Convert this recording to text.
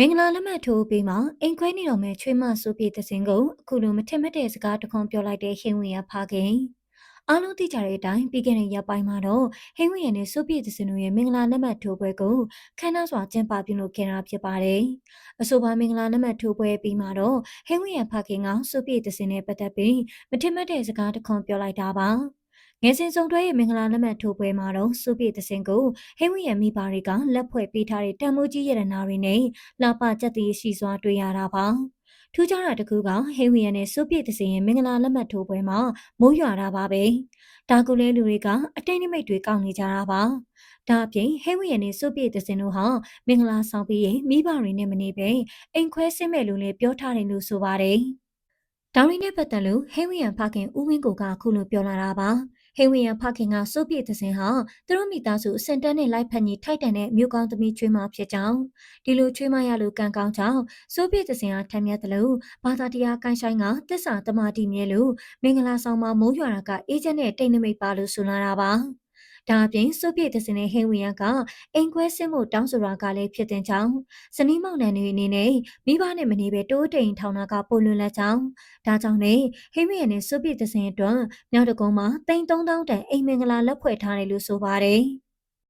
မင်္ဂလာလက်မှတ်ထိုးပြီးမှအိမ်ခွဲနေတော့မဲ့ချွေးမဆိုပြေသစင်ကိုအခုလိုမထင်မှတ်တဲ့စကားတခွန်ပြောလိုက်တဲ့ဟင်းဝင်ရဖခင်အားလုံးသိကြတဲ့အတိုင်းပြီးခဲ့တဲ့ရက်ပိုင်းမှာတော့ဟင်းဝင်ရနဲ့ဆိုပြေသစင်တို့ရဲ့မင်္ဂလာလက်မှတ်ထိုးပွဲကိုခမ်းနားစွာကျင်းပပြုလုပ်ခဲ့တာဖြစ်ပါတယ်အဆိုပါမင်္ဂလာလက်မှတ်ထိုးပွဲပြီးမှတော့ဟင်းဝင်ရဖခင်ကဆိုပြေသစင်နဲ့ပတ်သက်ပြီးမထင်မှတ်တဲ့စကားတခွန်ပြောလိုက်တာပါ ငယ်စဉ်စုံတွဲရဲ့မင်္ဂလာလက်မှတ်ထိုးပွဲမှာတော့စုပြည့်သစင်ကိုဟိဝင်းရဲ့မိဘတွေကလက်ဖွဲ့ပေးထားတဲ့တံမိုးကြီးရတနာတွေနဲ့လာပကြက်တည်ရှိစွာတွေ့ရတာပါထူးခြားတာတစ်ခုကဟိဝင်းရဲ့နဲ့စုပြည့်သစင်ရဲ့မင်္ဂလာလက်မှတ်ထိုးပွဲမှာမိုးရွာတာပါပဲဒါကူလဲလူတွေကအတိတ်နိမိတ်တွေကောက်နေကြတာပါဒါအပြင်ဟဲဝီယန်နဲ့စုပြည့်သစင်တို့ဟာမင်္ဂလာဆောင်ပြီးရင်မိဘတွေနဲ့မနေပဲအိမ်ခွဲဆင်းမဲ့လို့လည်းပြောထားတယ်လို့ဆိုပါတယ်။ဒေါင်းရီနဲ့ပတ်သက်လို့ဟဲဝီယန်ဖခင်ဦးဝင်းကိုကအခုလိုပြောလာတာပါ။ ဟေဝီယံဖခင်ကစိုးပြည့်သစင်ဟာသူတို့မိသားစုအစင်တန်းနဲ့လိုက်ဖက်ညီထိုက်တန်တဲ့မြို့ကောင်းသမီးချွေးမဖြစ်ကြောင်းဒီလိုချွေးမရလို့ကံကောင်းကြောင်းစိုးပြည့်သစင်ဟာထမ်းမြတ်တယ်လို့ဘာသာတရားကိုင်းဆိုင်ကတစ္ဆာတမာတိမြဲလို့မင်္ဂလာဆောင်မှာမိုးရွာတာကအေဂျင့်နဲ့တိတ်နမိတ်ပါလို့ဆိုလာတာပါ ဒါအပြင်စုပြည့်သစင်နဲ့ဟင်းဝီယံကအိမ်ခွဲဆင်းမှုတောင်းဆိုတာကလည်းဖြစ်တဲ့ကြောင်းဇနီးမောင်နှံတွေအနေနဲ့မိဘနဲ့မနေပဲတိုးတိမ်ထောင်တာကပိုလွန်လက်ကြောင်းဒါကြောင့်လေဟင်းဝီယံနဲ့စုပြည့်သစင်အတွက်မြောက်တကုံမှာတိမ်3000တန်အိမ်မင်္ဂလာလက်ဖွဲ့ထားတယ်လို့ဆိုပါတယ်။